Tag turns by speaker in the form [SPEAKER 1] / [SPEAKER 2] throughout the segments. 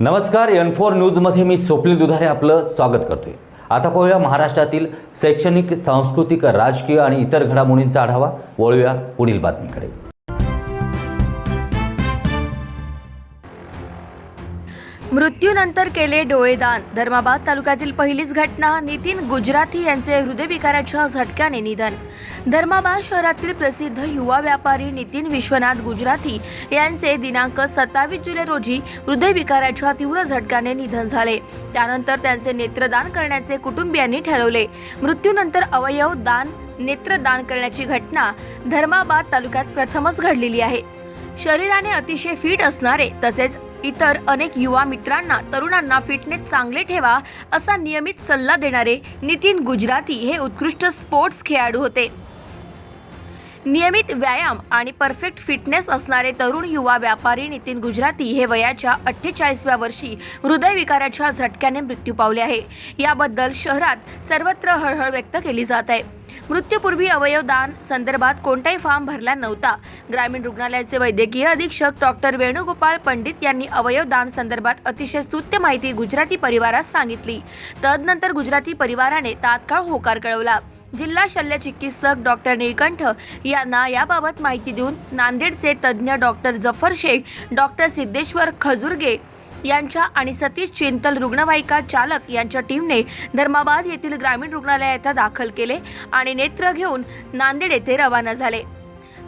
[SPEAKER 1] नमस्कार N four न्यूजमध्ये मी स्वप्नील दुधारे आपलं स्वागत करतोय. आता पाहूया महाराष्ट्रातील शैक्षणिक सांस्कृतिक राजकीय आणि इतर घडामोडींचा आढावा. वळूया पुढील बातमीकडे.
[SPEAKER 2] मृत्यूनंतर केले डोळेदान. धर्माबाद तालुक्यातील पहिलीच घटना नितीन गुजराती यांचे हृदयविकाराच्या झटक्याने निधन. धर्माबाद शहरातील प्रसिद्ध युवा व्यापारी नितीन विश्वनाथ गुजराती यांचे दिनांक सत्तावीस जुलै रोजी हृदयविकाराच्या तीव्र झटक्याने निधन झाले. त्यानंतर त्यांचे नेत्रदान करण्याचे कुटुंबियांनी ठरवले. मृत्यूनंतर अवयव दान नेत्रदान करण्याची घटना धर्माबाद तालुक्यात प्रथमच घडलेली आहे. शरीराने अतिशय फिट असणारे तसेच इतर अनेक युवा मित्रांना तरुणांना फिटनेस चांगले ठेवा असा नियमित सल्ला देणारे नितीन गुजराती हे उत्कृष्ट स्पोर्ट्स खेळाडू होते. नियमित व्यायाम आणि परफेक्ट फिटनेस असणारे तरुण युवा व्यापारी नितीन गुजराती हे वयाच्या अठ्ठेचाळीसव्या वर्षी हृदयविकाराच्या झटक्याने मृत्यू पावले आहे. याबद्दल शहरात सर्वत्र हळहळ व्यक्त केली जात आहे. मृत्यूपूर्वी अवयव दान संदर्भात कोणताही फॉर्म भरला नव्हता. ग्रामीण रुग्णालयाचे वैद्यकीय अधीक्षक डॉक्टर वेणुगोपाल पंडित यांनी अवयव दान संदर्भात अतिशय स्तुत्य माहिती गुजराती परिवारास सांगितली. तदनंतर गुजराती परिवाराने तात्काळ होकार कळवला. जिल्हा शल्य चिकित्सक डॉक्टर निळकंठ यांना याबाबत माहिती देऊन नांदेडचे तज्ज्ञ डॉक्टर जफर शेख डॉक्टर सिद्धेश्वर खजुर्गे यांच्या आणि सतीश चिंतल रुग्णवाहिका चालक यांच्या टीमने धर्माबाद येथील ग्रामीण रुग्णालयात दाखल केले आणि नेत्र घेऊन नांदेड येथे रवाना झाले.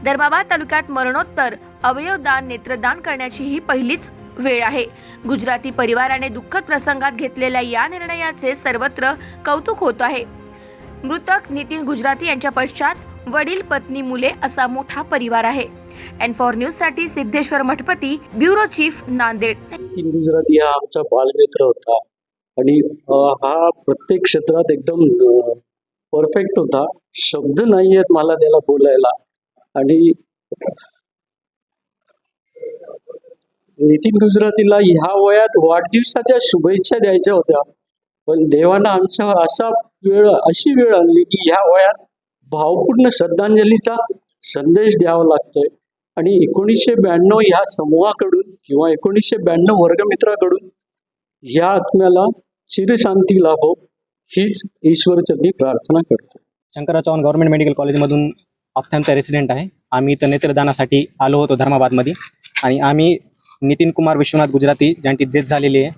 [SPEAKER 2] धर्माबाद तालुक्यात मरणोत्तर अवयवदान नेत्रदान करण्याची ही पहिलीच वेळ आहे. गुजराती परिवाराने दुःखद प्रसंगात घेतलेल्या या निर्णयाचे सर्वत्र कौतुक होत आहे. मृतक नितीन गुजराती यांच्या पश्चात वडील पत्नी मुले असा मोठा परिवार आहे. एन फॉर न्यूजसाठी सिद्धेश्वर मठपती ब्युरो चीफ नांदेड.
[SPEAKER 3] गुजराती हा आमचा बालमित्र होता. आणि हा प्रत्येक क्षेत्रात एकदम परफेक्ट होता. शब्द नाही आहेत मला त्याला बोलायला. आणि नितीन गुजरातीला ह्या वयात वाढदिवसाच्या शुभेच्छा द्यायच्या होत्या. पण देवानं आमच्यावर असा वेळ अशी वेळ आणली की ह्या वयात भावपूर्ण श्रद्धांजलीचा संदेश द्यावा लागतोय. आणि एकोणीसशे ब्याण्णव ह्या समूहाकडून किंवा एकोणीसशे ब्याण्णव वर्गमित्राकडून या आत्म्याला चिरशांती लाभो हीच ईश्वरचरणी प्रार्थना करतो.
[SPEAKER 4] शंकरराव चव्हाण गव्हर्नमेंट मेडिकल कॉलेजमधून ऑप्थॅमचा रेसिडेंट आहे. आम्ही इथं नेत्रदानासाठी आलो होतो धर्माबादमध्ये. आणि आम्ही नितीन कुमार विश्वनाथ गुजराती ज्यांची डेथ झालेली आहे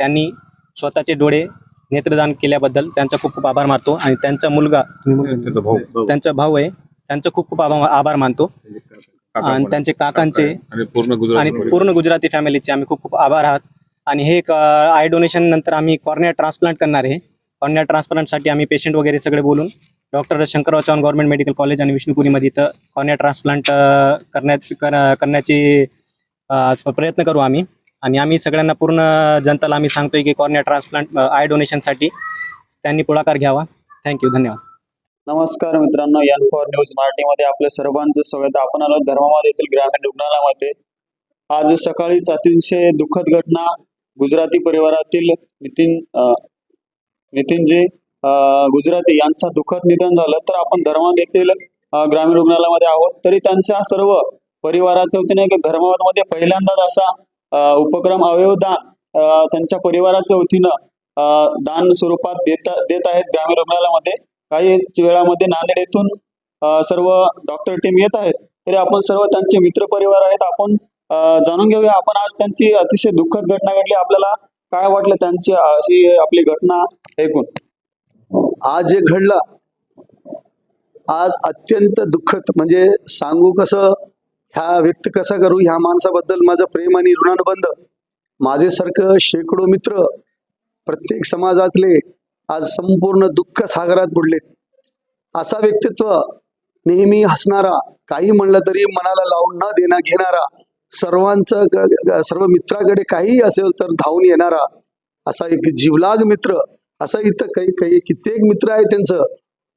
[SPEAKER 4] त्यांनी स्वतःचे डोळे नेत्रदान केल्याबद्दल त्यांचा खूप खूप आभार मानतो. आणि त्यांचा मुलगा त्यांचा भाऊ. आहे त्यांचं खूप खूप आभार मानतो. आणि त्यांचे काकांचे.
[SPEAKER 5] आणि पूर्ण गुजरात
[SPEAKER 4] फॅमिलीचे आम्ही खूप खूप आभार आहात. आणि हे एक आय डोनेशन नंतर आम्ही कॉर्निया ट्रान्सप्लांट करणार आहे. कॉर्निया ट्रान्सप्लांटसाठी आम्ही पेशंट वगैरे सगळे बोलून doctor Shankarrao Chavan government medical college आणि विष्णुपुरीमध्ये इथं कॉर्निया ट्रान्सप्लांट करण्यात कर- करण्याची प्रयत्न करू आम्ही. आणि आम्ही सगळ्यांना पूर्ण जनताला आम्ही सांगतोय की कॉर्निया ट्रान्सप्लांट आय डोनेशनसाठी त्यांनी पुढाकार घ्यावा. थँक्यू धन्यवाद.
[SPEAKER 3] नमस्कार मित्रांनो एन फॉर न्यूज मराठीमध्ये आपल्या सर्वांचं स्वागत. आपण आलो धर्माबाद येथील ग्रामीण रुग्णालयामध्ये. आज सकाळीच अतिशय दुःखद घटना गुजराती परिवारातील नितीन नितीनजी गुजराती यांचं दुःखद निधन झालं. तर आपण धर्माबाद येथील ग्रामीण रुग्णालयामध्ये आहोत. तरी त्यांच्या सर्व परिवाराच्या वतीने एक धर्माबादमध्ये पहिल्यांदाच असा उपक्रम अवयवदान त्यांच्या परिवाराच्या वतीनं दान स्वरूपात देत देत आहेत ग्रामीण रुग्णालयामध्ये. काही वेळामध्ये नांदेड येथून सर्व डॉक्टर टीम येत आहेत. तरी आपण सर्व त्यांचे मित्र परिवार आहेत. आपण जाणून घेऊया आपण आज त्यांची अतिशय दुःखद घटना घडली. आपल्याला काय वाटलं त्यांची अशी आपली घटना ऐकून?
[SPEAKER 6] आज जे घडलं आज अत्यंत दुःखद. म्हणजे सांगू कसं ह्या व्यक्त कसा करू ह्या माणसाबद्दल माझं प्रेम आणि ऋणानुबंध. माझेसारखं शेकडो मित्र प्रत्येक समाजातले आज संपूर्ण दुःख सागरात बुडलेत. असा व्यक्तित्व नेहमी हसणारा काही म्हणलं तरी मनाला लावून न देणा घेणारा सर्वांचं सर्व मित्राकडे काही असेल तर धावून येणारा असा एक जीवलाग मित्र असा इथं काही काही कित्येक मित्र आहे त्यांचं.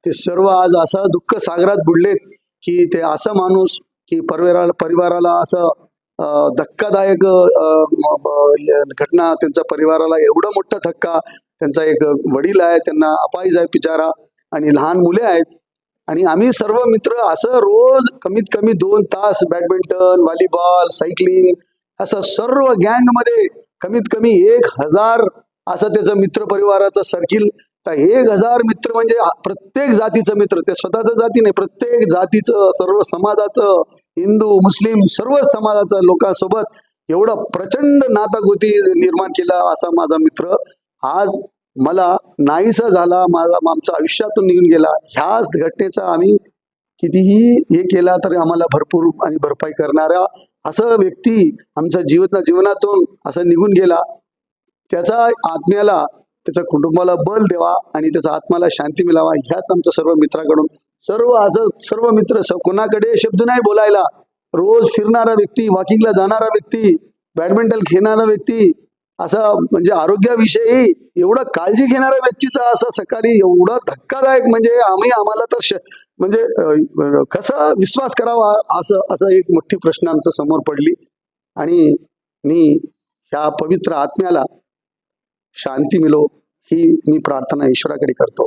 [SPEAKER 6] ते सर्व आज असा दुःख सागरात बुडलेत की ते असा माणूस की परिवाराला परिवाराला असं धक्कादायक घटना त्यांच्या परिवाराला एवढा मोठा धक्का त्यांचा एक वडील आहे त्यांना अपाईज आहे बिचारा आणि लहान मुले आहेत. आणि आम्ही सर्व मित्र असं रोज कमीत कमी दोन तास बॅडमिंटन व्हॉलीबॉल सायकलिंग असं सर्व गँगमध्ये कमीत कमी एक हजार असं त्याचं मित्र परिवाराचं सर्किल. तर एक हजार मित्र म्हणजे प्रत्येक जातीचं मित्र ते स्वतःचं जाती नाही प्रत्येक जातीचं सर्व समाजाचं हिंदू मुस्लिम सर्व समाजाचा लोकांसोबत एवढं प्रचंड नातागोती निर्माण केला असा माझा मित्र. आज मला नाहीसा झाला माझा आमच्या आयुष्यातून निघून गेला. ह्याच घटनेचा आम्ही कितीही हे केला तरी आम्हाला भरपूर आणि भरपाई करणारा असं व्यक्ती आमच्या जीवन जीवनातून असं निघून गेला. त्याचा आत्म्याला त्याच्या कुटुंबाला बल द्यावा आणि त्याचा आत्म्याला शांती मिळावा ह्याच आमच्या सर्व मित्राकडून सर्व असं सर्व मित्र कोणाकडे शब्द नाही बोलायला. रोज फिरणारा व्यक्ती वॉकिंगला जाणारा व्यक्ती बॅडमिंटन खेळणारा व्यक्ती असा म्हणजे आरोग्याविषयी एवढा काळजी घेणाऱ्या व्यक्तीचा असं सकाळी एवढा धक्कादायक म्हणजे आम्ही आम्हाला तर श- म्हणजे कसा विश्वास करावा असं असं एक मोठी प्रश्न आमचा समोर पडली. आणि मी ह्या पवित्र आत्म्याला शांती मिलो ही मी प्रार्थना ईश्वराकडे करतो.